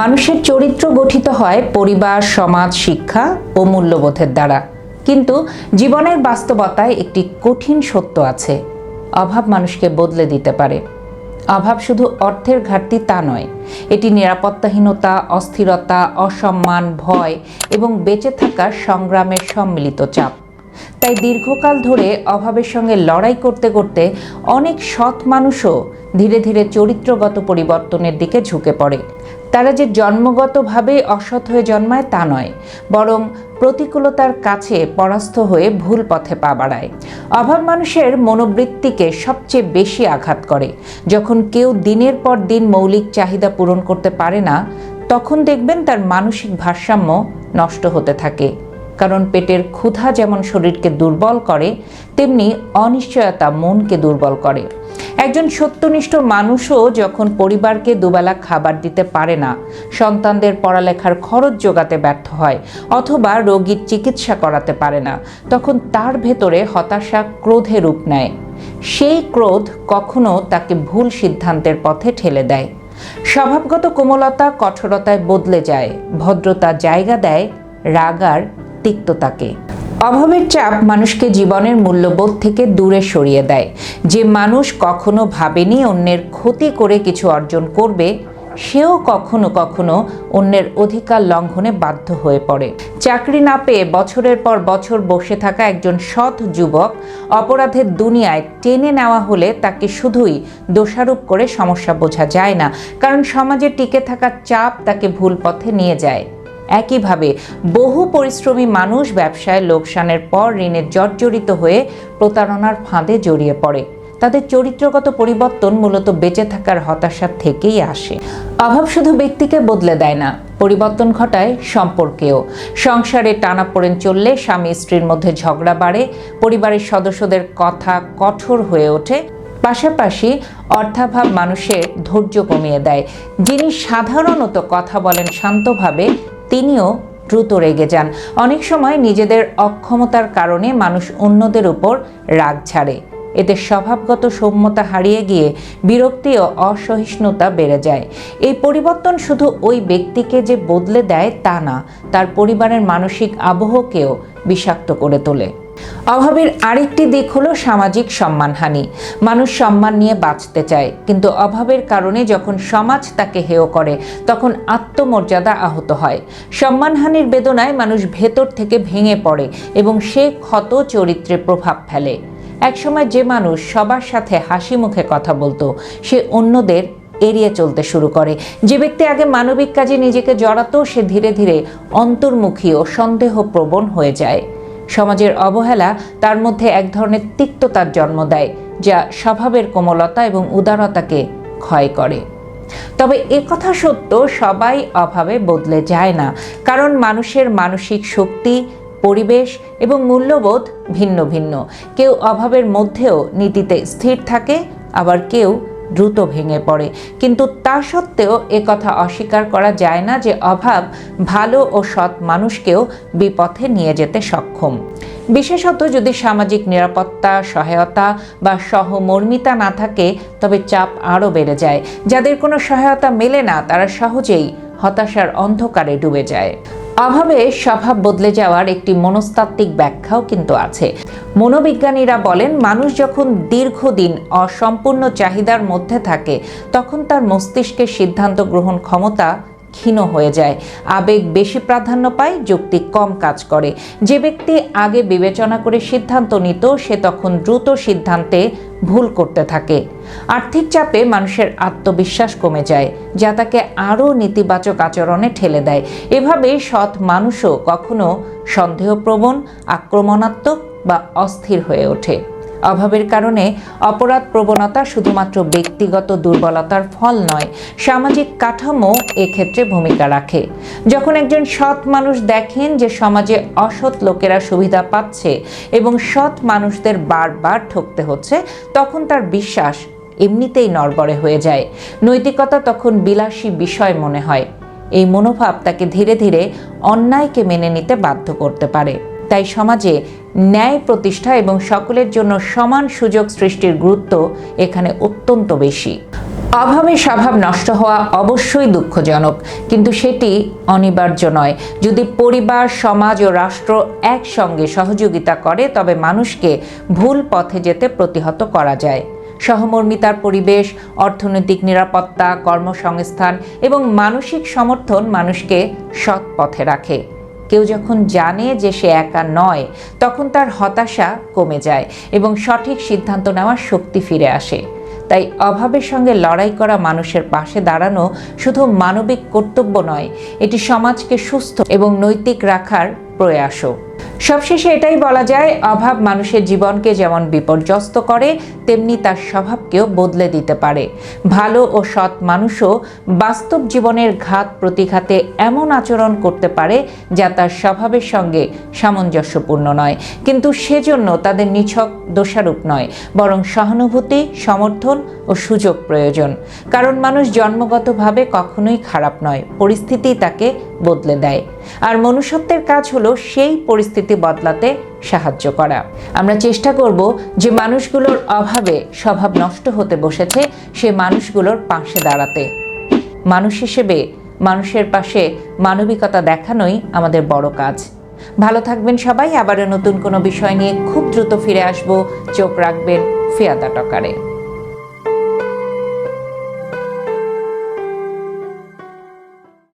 মানুষের চরিত্র গঠিত হয় পরিবার, সমাজ, শিক্ষা ও মূল্যবোধের দ্বারা। কিন্তু জীবনের বাস্তবতায় একটি কঠিন সত্য আছে। অভাব মানুষকে বদলে দিতে পারে। অভাব শুধু অর্থের ঘাটতি তা নয়, এটি নিরাপত্তাহীনতা, অস্থিরতা, অসম্মান, ভয় এবং বেঁচে থাকার সংগ্রামের সম্মিলিত চাপ। তাই দীর্ঘকাল ধরে অভাবের সঙ্গে লড়াই করতে করতে অনেক সৎ মানুষও ধীরে ধীরে চরিত্রগত পরিবর্তনের দিকে ঝুঁকে পড়ে। তারা যে জন্মগতভাবে অসৎ হয়ে জন্মায় তা নয়, বরং প্রতিকূলতার কাছে পরাস্ত হয়ে ভুল পথে পা বাড়ায়। অভাব মানুষের মনোবৃত্তিকে সবচেয়ে বেশি আঘাত করে। যখন কেউ দিনের পর দিন মৌলিক চাহিদা পূরণ করতে পারে না, তখন দেখবেন তার মানসিক ভারসাম্য নষ্ট হতে থাকে। কারণ পেটের ক্ষুধা যেমন শরীরকে দুর্বল করে, তেমনি অনিশ্চয়তা মনকে দুর্বল করে। একজন সত্যনিষ্ঠ মানুষও যখন পরিবারকে দুবেলা খাবার দিতে পারে না, সন্তানদের পড়ালেখার খরচ যোগাতে ব্যর্থ হয় অথবা রোগীর চিকিৎসা করাতে পারে না, তখন তার ভেতরে হতাশা ক্রোধে রূপ নেয়। সেই ক্রোধ কখনো তাকে ভুল সিদ্ধান্তের পথে ঠেলে দেয়। স্বভাবগত কোমলতা কঠোরতায় বদলে যায়, ভদ্রতা জায়গা দেয় রাগার তিক্ততাকে। অভাবের চাপ মানুষকে জীবনের মূল্যবোধ থেকে দূরে সরিয়ে দেয়। যে মানুষ কখনো ভাবেনি অন্যের ক্ষতি করে কিছু অর্জন করবে, সেও কখনো কখনো অন্যের অধিকার লঙ্ঘনে বাধ্য হয়ে পড়ে। চাকরি না পেয়ে বছরের পর বছর বসে থাকা একজন সৎ যুবক অপরাধের দুনিয়ায় টেনে নেওয়া হলে তাকে শুধুই দোষারোপ করে সমস্যা বোঝা যায় না, কারণ সমাজে টিকে থাকার চাপ তাকে ভুল পথে নিয়ে যায়। একইভাবে বহু পরিশ্রমী মানুষ ব্যবসায় লোকসানের পর ঋণের জর্জরিত হয়ে প্রতারণার ফাঁদে জড়িয়ে পড়ে। তাদের চরিত্রগত পরিবর্তন মূলত বেঁচে থাকার হতাশা থেকেই আসে। অভাব শুধু ব্যক্তিকে বদলে দেয় না, পরিবর্তন ঘটায় সম্পর্কেও। সংসারে টানাপোড়েন চললে স্বামী স্ত্রীর মধ্যে ঝগড়া বাড়ে, পরিবারের সদস্যদের কথা কঠোর হয়ে ওঠে। পাশাপাশি অর্থাভাব মানুষের ধৈর্য কমিয়ে দেয়। যিনি সাধারণত কথা বলেন শান্তভাবে তিনিও দ্রুত রেগে যান। অনেক সময় নিজেদের অক্ষমতার কারণে মানুষ অন্যদের উপর রাগ ছাড়ে। এতে স্বভাবগত সৌম্যতা হারিয়ে গিয়ে বিরক্তি ও অসহিষ্ণুতা বেড়ে যায়। এই পরিবর্তন শুধু ওই ব্যক্তিকে যে বদলে দেয় তা না, তার পরিবারের মানসিক আবহকেও বিষাক্ত করে তোলে। অভাবের আরেকটি দিক হলো সামাজিক সম্মানহানি। মানুষ সম্মান নিয়ে বাঁচতে চায়, কিন্তু অভাবের কারণে যখন সমাজ তাকে হেয় করে, তখন আত্মমর্যাদা আহত হয়। সম্মানহানির বেদনায় মানুষ ভেতর থেকে ভেঙে পড়ে এবং সে ক্ষত চরিত্রে প্রভাব ফেলে। একসময় যে মানুষ সবার সাথে হাসি মুখে কথা বলতো, সে অন্যদের এড়িয়ে চলতে শুরু করে। যে ব্যক্তি আগে মানবিক কাজে নিজেকে জড়াতো, সে ধীরে ধীরে অন্তর্মুখী ও সন্দেহপ্রবণ হয়ে যায়। সমাজের অবহেলা তার মধ্যে এক ধরনের তিক্ততার জন্ম দেয়, যা স্বভাবের কোমলতা এবং উদারতাকে ক্ষয় করে। তবে একথা সত্য সবাই অভাবে বদলে যায় না, কারণ মানুষের মানসিক শক্তি, পরিবেশ এবং মূল্যবোধ ভিন্ন ভিন্ন। কেউ অভাবের মধ্যেও নীতিতে স্থির থাকে, আবার কেউ দ্রুত ভেঙে পড়ে। কিন্তু তা সত্ত্বেও একথা অস্বীকার করা যায় না যে অভাব ভালো ও সৎ মানুষকেও বিপথে নিয়ে যেতে সক্ষম। বিশেষত যদি সামাজিক নিরাপত্তা, সহায়তা বা সহমর্মিতা না থাকে, তবে চাপ আরও বেড়ে যায়। যাদের কোনো সহায়তা মেলে না, তারা সহজেই হতাশার অন্ধকারে ডুবে যায়। অভাবে স্বভাব বদলে যাওয়ার একটি মনস্তাত্ত্বিক ব্যাখ্যাও কিন্তু আছে। মনোবিজ্ঞানীরা বলেন, মানুষ যখন দীর্ঘদিন অসম্পূর্ণ চাহিদার মধ্যে থাকে, তখন তার মস্তিষ্কের সিদ্ধান্ত গ্রহণ ক্ষমতা ক্ষীণ হয়ে যায়। আবেগ বেশি প্রাধান্য পায়, যুক্তি কম কাজ করে। যে ব্যক্তি আগে বিবেচনা করে সিদ্ধান্ত নিত, সে তখন দ্রুত সিদ্ধান্তে ভুল করতে থাকে। আর্থিক চাপে মানুষের আত্মবিশ্বাস কমে যায়, যা তাকে আরও নেতিবাচক আচরণে ঠেলে দেয়। এভাবে সৎ মানুষও কখনো সন্দেহপ্রবণ, আক্রমণাত্মক বা অস্থির হয়ে ওঠে। অভাবের কারণে অপরাধ প্রবণতা শুধুমাত্র ব্যক্তিগত দুর্বলতার ফল নয়, সামাজিক কাঠামো এক্ষেত্রে ভূমিকা রাখে। যখন একজন সৎ মানুষ দেখেন যে সমাজে অসৎ লোকেরা সুবিধা পাচ্ছে এবং সৎ মানুষদের বারবার ঠকতে হচ্ছে, তখন তার বিশ্বাস এমনিতেই নড়বড়ে হয়ে যায়। নৈতিকতা তখন বিলাসী বিষয় মনে হয়। এই মনোভাব তাকে ধীরে ধীরে অন্যায়কে মেনে নিতে বাধ্য করতে পারে। তাই সমাজে ন্যায় প্রতিষ্ঠা এবং সকলের জন্য সমান সুযোগ সৃষ্টির গুরুত্ব এখানে অত্যন্ত বেশি। অভাবে স্বভাব নষ্ট হওয়া অবশ্যই দুঃখজনক, কিন্তু সেটি অনিবার্য নয়। যদি পরিবার, সমাজ ও রাষ্ট্র একসঙ্গে সহযোগিতা করে, তবে মানুষকে ভুল পথে যেতে প্রতিহত করা যায়। সহমর্মিতার পরিবেশ, অর্থনৈতিক নিরাপত্তা, কর্মসংস্থান এবং মানসিক সমর্থন মানুষকে সৎ পথে রাখে। কেউ যখন জানে যে সে একা নয়, তখন তার হতাশা কমে যায় এবং সঠিক সিদ্ধান্ত নেওয়ার শক্তি ফিরে আসে। তাই অভাবের সঙ্গে লড়াই করা মানুষের পাশে দাঁড়ানো শুধু মানবিক কর্তব্য নয়, এটি সমাজকে সুস্থ এবং নৈতিক রাখার প্রয়াসও। সবশেষে এটাই বলা যায়, অভাব মানুষের জীবনকে যেমন বিপর্যস্ত করে, তেমনি তার স্বভাবকেও বদলে দিতে পারে। ভালো ও সৎ মানুষও বাস্তব জীবনের ঘাত প্রতিঘাতে এমন আচরণ করতে পারে, যা তার স্বভাবের সঙ্গে সামঞ্জস্যপূর্ণ নয়। কিন্তু সেজন্য তাদের নিছক দোষারূপ নয়, বরং সহানুভূতি, সমর্থন ও সুযোগ প্রয়োজন। কারণ মানুষ জন্মগতভাবে কখনোই খারাপ নয়, পরিস্থিতি তাকে বদলে দেয়। আর মনুষ্যত্বের কাজ হলো সেই পরিস্থিতি বদলাতে সাহায্য করা। আমরা চেষ্টা করব যে মানুষগুলোর অভাবে স্বভাব নষ্ট হতে বসেছে, সে মানুষগুলোর পাশে দাঁড়াতে। মানুষ হিসেবে মানুষের পাশে মানবিকতা দেখানোই আমাদের বড় কাজ। ভালো থাকবেন সবাই, আবারও নতুন কোনো বিষয় নিয়ে খুব দ্রুত ফিরে আসব। চোখ রাখবেন ফিয়াদা টকারে।